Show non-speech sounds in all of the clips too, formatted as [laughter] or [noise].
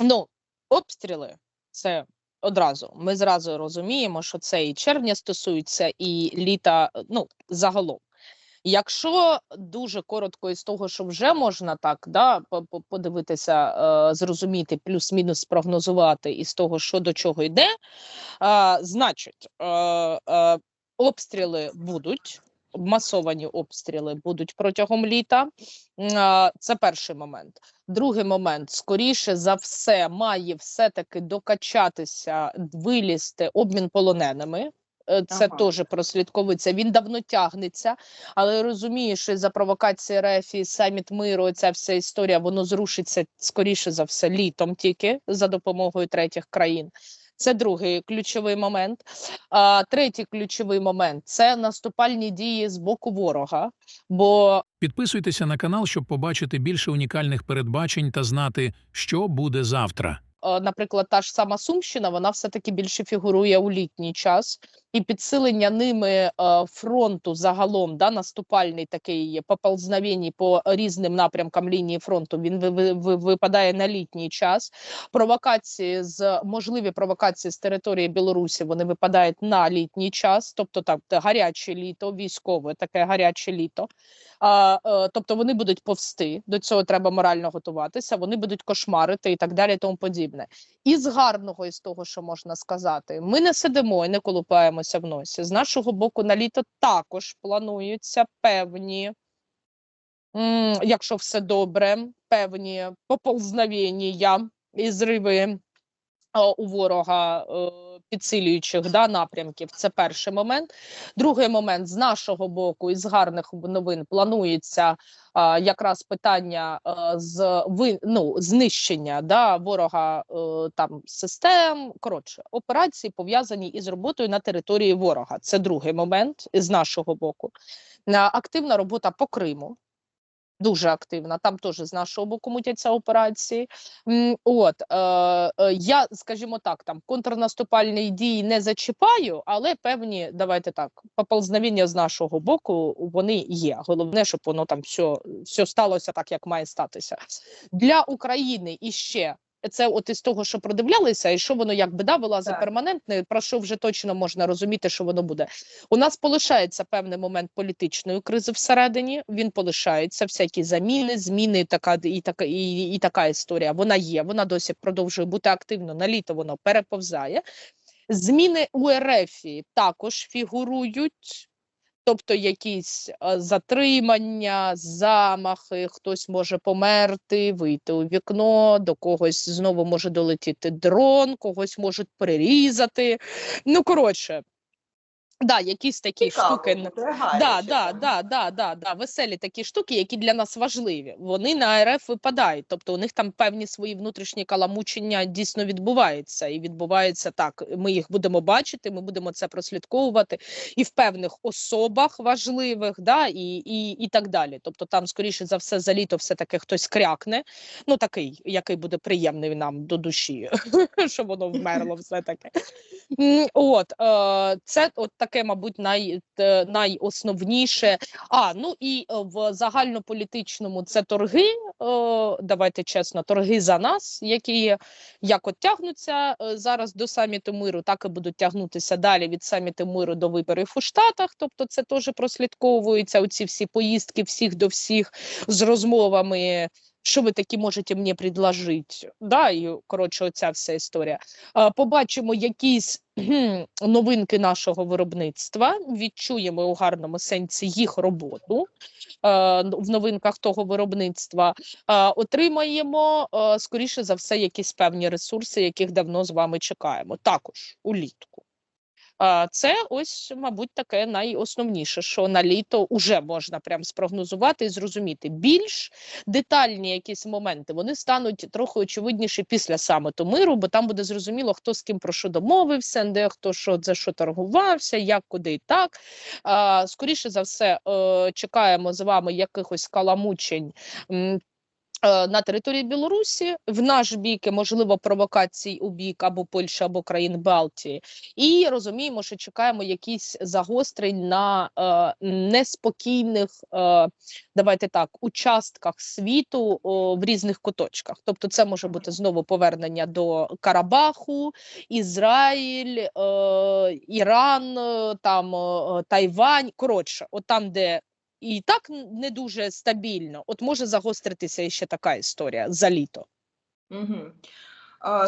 Ну, обстріли це одразу. Ми зразу розуміємо, що це і червня стосується, і літа, ну, загалом. Якщо дуже коротко із того, що вже можна так да, по- по- подивитися, е, зрозуміти, плюс-мінус спрогнозувати із того, що до чого йде, е, значить, е, обстріли будуть. Масовані обстріли будуть протягом літа. Це перший момент. Другий момент, скоріше за все, має все-таки докачатися, вилізти обмін полоненими. Е, Це Ага. теж прослідковується. Він давно тягнеться, але що за провокації РФ і саміт миру, ця вся історія, воно зрушиться скоріше за все літом тільки за допомогою третіх країн. Це другий ключовий момент. А, третій ключовий момент це наступальні дії з боку ворога. Бо Підписуйтеся на канал, щоб побачити більше унікальних передбачень та знати, що буде завтра. наприклад, та ж сама Сумщина, вона все-таки більше фігурує у літній час, і підсилення ними е, фронту загалом, да, наступальний такий поползновень по різним напрямкам лінії фронту. Він ви- ви- ви- випадає на літній час. Провокації з можливі провокації з території Білорусі вони випадають на літній час, тобто так гаряче літо, військове таке гаряче літо. А, е, тобто вони будуть повсти. До цього треба морально готуватися. Вони будуть кошмарити і так далі, і тому подібне. І з гарного із того, що можна сказати, ми не сидимо і не колупаємося в носі. З нашого боку, на літо також плануються певні, якщо все добре, певні поползновення і зриви е, у ворога е, підсилюючих да, напрямків. Це перший момент. Другий момент з нашого боку, із гарних новин планується якраз питання з ви, ну, знищення да, ворога е, там систем. Коротше, операції пов'язані із роботою на території ворога. Це другий момент з нашого боку. А, активна робота по Криму. Дуже активна, там теж з нашого боку мутяться операції. От е, е, я, скажімо так, там контрнаступальні дії не зачіпаю, але певні, давайте так, поползновіння з нашого боку вони є. Головне, щоб воно там все, все сталося так, як має статися. Для України іще це от із того, що продивлялися, і що воно якби да, вилазить Так. перманентне, про що вже точно можна розуміти, що воно буде. У нас полишається певний момент політичної кризи всередині. Він полишається, всякі заміни, зміни, така і така і, і така історія. Вона є. Вона досі продовжує бути активно. На літо воно переповзає. Зміни у РФ також фігурують. Тобто якісь е, затримання, замахи, хтось може померти, вийти у вікно, до когось знову може долетіти дрон, когось можуть прирізати. Ну, коротше, да, якісь такі Цікаво штуки. Да, да, да, да, да, да, веселі такі штуки, які для нас важливі. Вони на РФ випадають. Тобто у них там певні свої внутрішні каламучення дійсно відбуваються. І відбувається так. Ми їх будемо бачити, ми будемо це прослідковувати і в певних особах важливих, да, і, і, і так далі. Тобто, там, скоріше за все, за літо все-таки хтось крякне. Ну, такий, який буде приємний нам до душі, [laughs] що воно вмерло все таке. От е, це от таке, мабуть, най, найосновніше. А ну і е, в загальнополітичному це торги. Е, давайте чесно, торги за нас, які як от тягнуться е, зараз до саміту миру, так і будуть тягнутися далі від саміту миру до виборів у Штатах. Тобто, це теж прослідковується. Оці всі поїздки всіх до всіх з розмовами. Що ви такі можете мені предложити? Да, і коротше, оця вся історія. Побачимо якісь новинки нашого виробництва, відчуємо у гарному сенсі їх роботу е, в новинках того виробництва. Е, Отримаємо е, скоріше за все якісь певні ресурси, яких давно з вами чекаємо. Також улітку. Це ось, мабуть, таке найосновніше, що на літо вже можна прям спрогнозувати і зрозуміти. Більш детальні якісь моменти вони стануть трохи очевидніші після саміту миру, бо там буде зрозуміло, хто з ким про що домовився, де хто що за що торгувався, як куди і так. Скоріше за все, е, чекаємо з вами якихось каламучень. Е, на території Білорусі в наш бік, можливо, провокацій у бік або Польщі, або країн Балтії, і розуміємо, що чекаємо якісь загострень на е, неспокійних, е, давайте так, участках світу о, в різних куточках. Тобто, це може бути знову повернення до Карабаху, Ізраїль, е, Іран, е, там е, Тайвань. Коротше, от там, де і так не дуже стабільно, от може загостритися ще така історія за літо. Угу.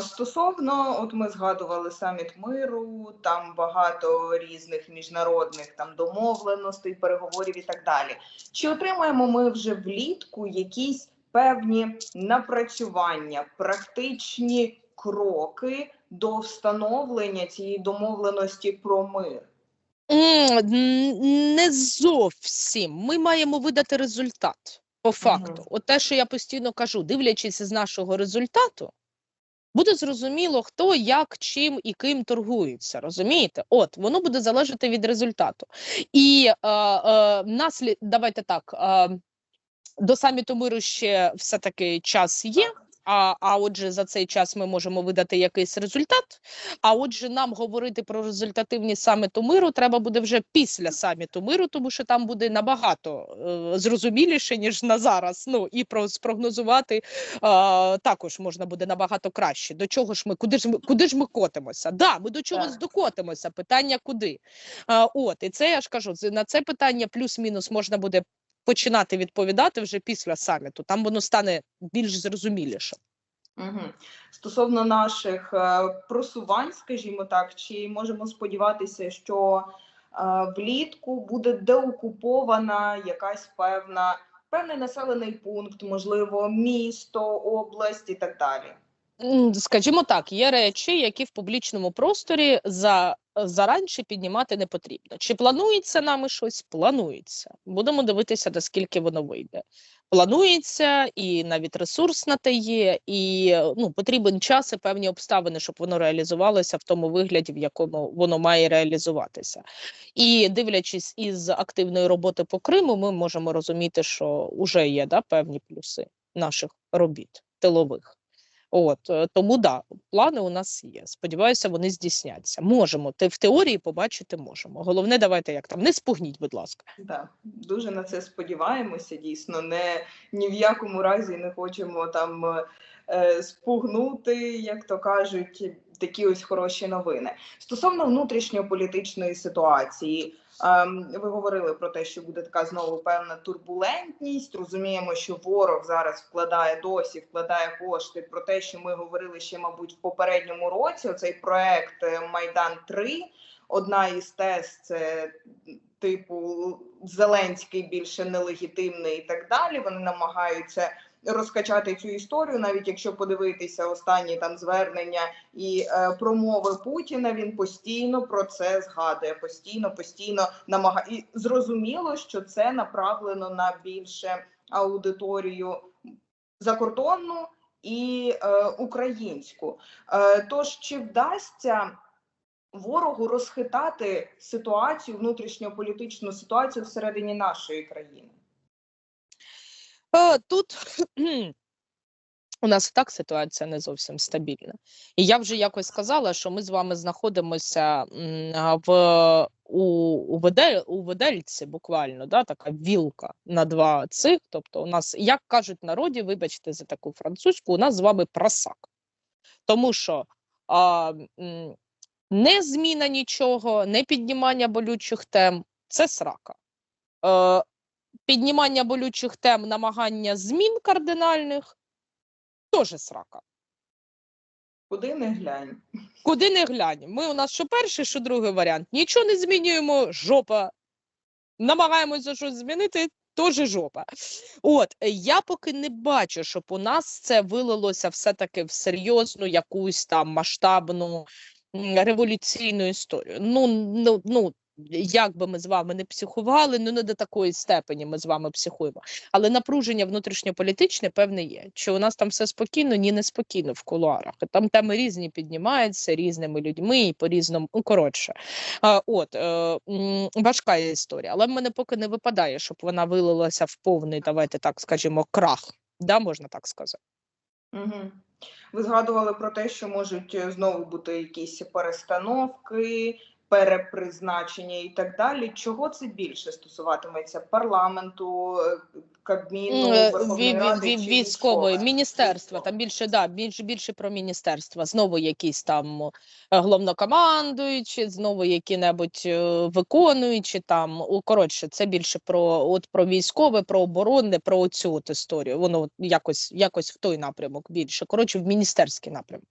Стосовно, от ми згадували саміт миру, там багато різних міжнародних там домовленостей, переговорів і так далі. Чи отримаємо ми вже влітку якісь певні напрацювання, практичні кроки до встановлення цієї домовленості про мир? Не зовсім. Ми маємо видати результат по факту. Мгм. От те, що я постійно кажу, дивлячись з нашого результату, буде зрозуміло, хто як, чим і ким торгується. Розумієте? От воно буде залежати від результату. І е, е, наслід, давайте так. Е, до саміту миру ще все таки час є. А, а отже, за цей час ми можемо видати якийсь результат. А отже, нам говорити про результативність саміту миру треба буде вже після саміту миру, тому що там буде набагато е, зрозуміліше ніж на зараз. Ну і про спрогнозувати е, також можна буде набагато краще. До чого ж ми, куди ж ми, куди ж ми котимося? Да, ми до чогось докотимося. Питання куди? Е, от і це я ж кажу. На це питання плюс-мінус можна буде починати відповідати вже після саміту. Там воно стане більш зрозуміліше. Угу. Стосовно наших е, просувань, скажімо так, чи можемо сподіватися, що е, влітку буде деокупована якась певна певний населений пункт, можливо, місто, область і так далі. Скажімо так, є речі, які в публічному просторі за заранше піднімати не потрібно. Чи планується нами щось? Планується. Будемо дивитися, наскільки воно вийде. Планується, і навіть ресурс на те є, і ну потрібен час і певні обставини, щоб воно реалізувалося в тому вигляді, в якому воно має реалізуватися. І дивлячись із активної роботи по Криму, ми можемо розуміти, що вже є да, певні плюси наших робіт тилових. От е, тому да, плани у нас є. Сподіваюся, вони здійсняться. Можемо. Те в теорії побачити можемо. Головне, давайте як там не спугніть, будь ласка. Так, дуже на це сподіваємося. Дійсно, не ні в якому разі не хочемо там е, спугнути, як то кажуть, такі ось хороші новини. Стосовно внутрішньополітичної ситуації, ем, ви говорили про те, що буде така знову певна турбулентність. Розуміємо, що ворог зараз вкладає досі, вкладає кошти про те, що ми говорили ще, мабуть, в попередньому році. Оцей проект е, Майдан 3 Одна із тез це типу Зеленський більше нелегітимний і так далі. Вони намагаються розкачати цю історію, навіть якщо подивитися останні там звернення і е, промови Путіна, він постійно про це згадує, постійно, постійно намагає і зрозуміло, що це направлено на більше аудиторію закордонну і е, українську. Е, тож чи вдасться ворогу розхитати ситуацію, внутрішньополітичну ситуацію всередині нашої країни? Тут [clears throat] у нас так ситуація не зовсім стабільна. І я вже якось сказала, що ми з вами знаходимося в у, у, Ведель, у Ведельці, буквально, да, така вілка на два цих. Тобто, у нас, як кажуть народі, вибачте за таку французьку, у нас з вами просак. Тому що а, не зміна нічого, не піднімання болючих тем це срака. Е, піднімання болючих тем, намагання змін кардинальних теж срака. Куди не глянь? Куди не глянь. Ми у нас що перший, що другий варіант. Нічого не змінюємо, жопа. Намагаємося щось змінити, теж жопа. От я поки не бачу, щоб у нас це вилилося все-таки в серйозну якусь там масштабну революційну історію. Ну, ну, ну як би ми з вами не психували, ну не до такої степені ми з вами психуємо. Але напруження внутрішньополітичне певне є. Чи у нас там все спокійно? Ні, не спокійно в кулуарах. Там теми різні піднімаються різними людьми і по різному. Ну, коротше, а, от е, важка історія, але в мене поки не випадає, щоб вона вилилася в повний, давайте так скажімо, крах. Да, можна так сказати. Угу. Ви згадували про те, що можуть е, знову бути якісь перестановки, перепризначення і так далі. Чого це більше стосуватиметься парламенту, е, Кабміну, Е, Верховної ві- ві- Ради ві- чи військової міністерства. Там більше да більше більше про міністерства. Знову якісь там е, головнокомандуючі, знову які-небудь виконуючі. Там у коротше, це більше про от про військове, про оборонне, про оцю от історію. Воно якось якось в той напрямок більше. Коротше, в міністерський напрямок.